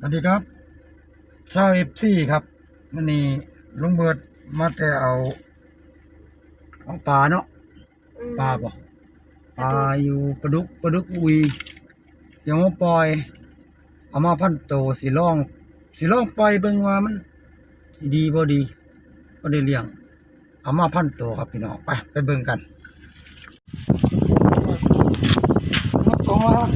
สวัสดีครับชาวเอฟซีครับวันนี้ลุงเบิดมาแต่เอาเอาปลาเนาะปลาป่ะปลาอยู่ปลาดุกปลาดุกอุยเดี๋ยวมาปล่อย เอามาพันโตสีล่องสีล่องปล่อยเบิ่งว่ามันสิดีบ่ดีบ่ได้เลี้ยง เอามาพันโตครับพี่น้องไปไปเบิ่งกันสองร้อยห้าสิบ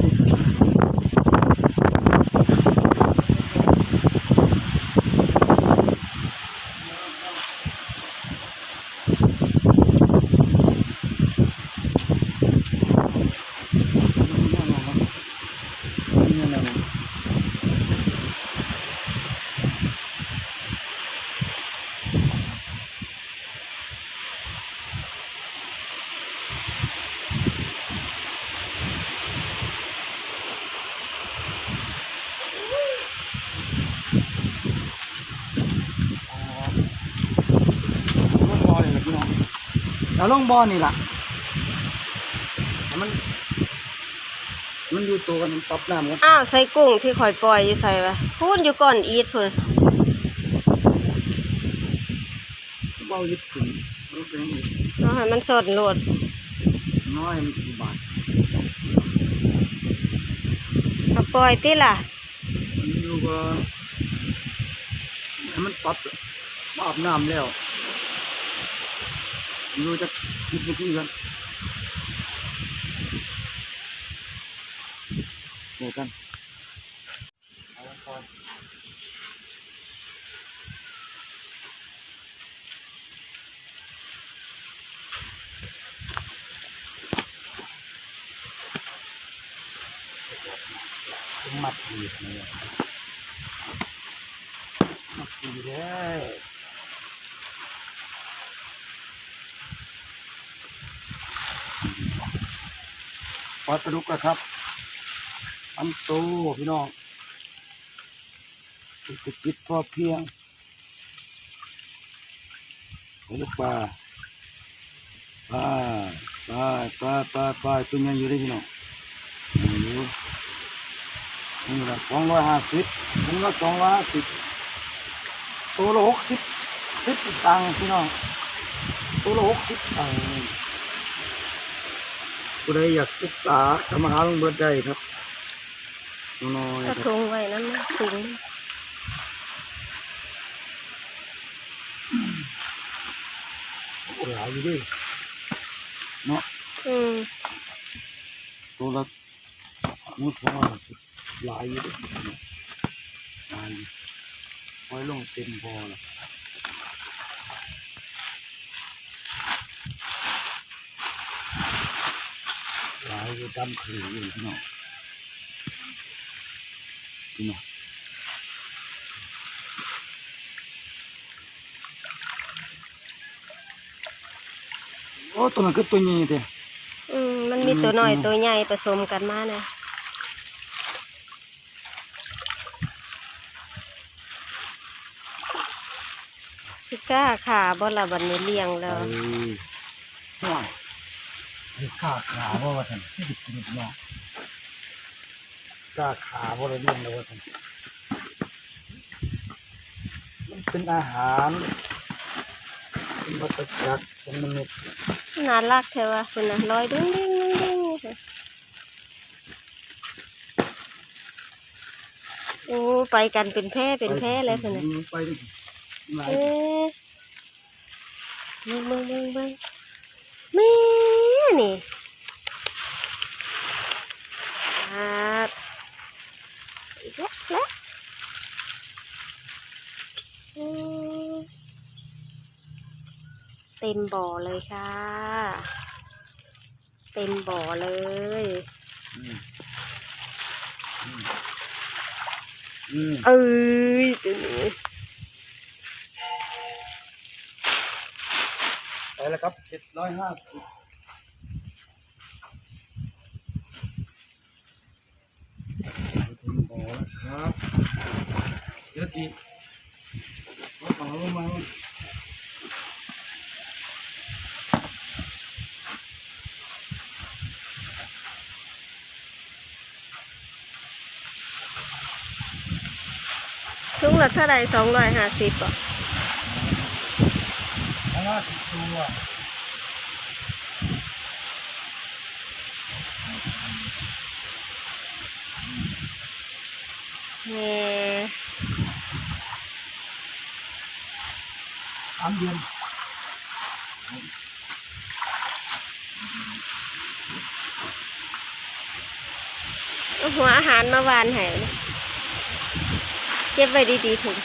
แล้วลงบอลนี่ล่ะแต่มัน มันอยู่ตัวกันมันปรับน้ำกันอ้าวใส่กุ้งที่ข่อยปล่อยอยู่ใส่วะพูนอยู่ก่อนอีทพุ่นเบายึดถึงรู้สึกอีกเอาให้มันสดโลดน้อยมันกี่บาทเอาปล่อยติล่ะมันอยู่ก็ให้มันปรับอาบน้ำแล้ว อยู่จะคิดไปที่กันเดี๋ยวกันเอาก่อนมัดดีเลยมัดดีเลยปลาตะลุกอะครับอันโตพี่น้องสุขจิตพอเพียงลูกปลาปลาปลาปลาปลาปลาตัวใหญ่อยู่เลยพี่น้องอยู่นี่ละสองร้อยห้าสิบนี่ละสองร้อยห้าสิบตัวละหกสิบสิบตังค์พี่น้องตัวละหกสิบตังค์ ผู้ใดอยากศึกษาทำอาหารลงเบิดได้ครับน้อยกระทงไว้นั่นถุงอ้หลายอยู่ดิเนาะอืมตัวละมือสองร้อยห้าหลายอยู่ดิหลายไว้ลงเต็มพอละ หลายอยู่ดำขืออยู่พี่น้องพี่น้องโอ้ตัวนั้นคือตัวใหญ่เด้อืมมันมีตัวน้อยตัวใหญ่ผสมกันมานะสิกล้าขาบ่ละบัดนี้เลี้ยงไอ้แล้วห่วย ไอ้ข้าขาบ่ว่าท่านสิบกินเนาะข้าขาบ่ได้เลี้ยงแล้วว่าท่านมันเป็นอาหารเป็นวัตถุจักรของมนุษย์น่ารักแท้ว่าคุณน่ะลอยดิ้งดิ้งดิ้งดิ้งอยู่โอ้ไปกันเป็นแพร่เป็นแพร่เลยคุณน่ะไปดิเอ๊ะเบิ่งเบิ่งเบิ่งเบิ่งแม่ นี่ครับอีกแล้วแล้วอืมเต็มบ่อเลยค่ะ เต็มบ่อเลยอืมอืมอืมเอ้ยตัวนี้ไปแล้วครับเจ็ดร้อยห้าสิบ ถึงบ่อแล้วครับเดี๋ยวสิรถของลงมาถุงละเท่าไรสองร้อยห้าสิบอะห้าสิบตัว แหม่สามเย็นหัวอาหารมาวานให้นะเก็บไว้ดีๆถุง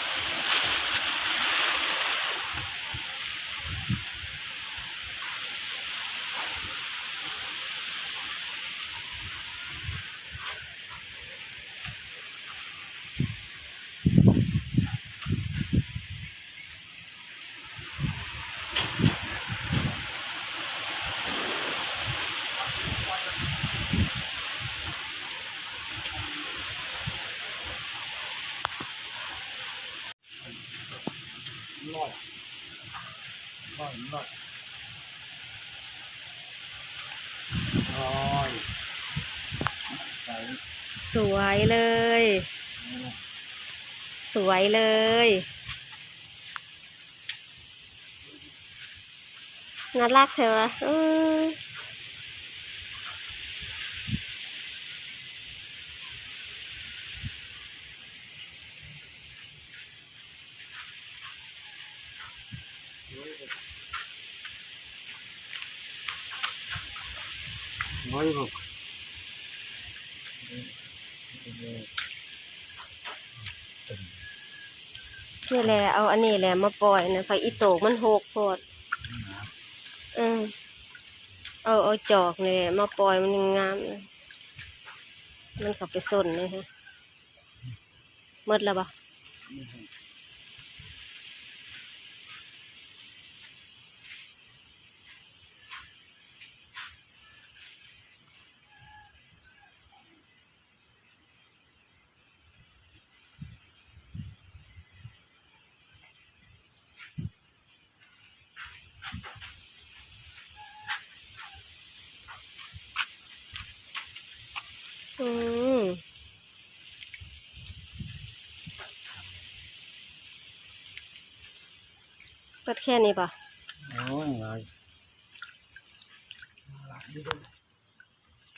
ลอยลอยลอยลอยใส่สวยเลย สวยเลย น่ารักเธอเออ อยหกนี่แหละเอาอันนี้แหละมาปล่อยนะไฟอีโตกมันหกโพดเออเอาเอาจอกนี่แหละมาปล่อยมันยังงามเลยมันขับไปสนเลยฮะหมดแล้วปะ อืมเปิดแค่นี้ปะอ้ยร้อย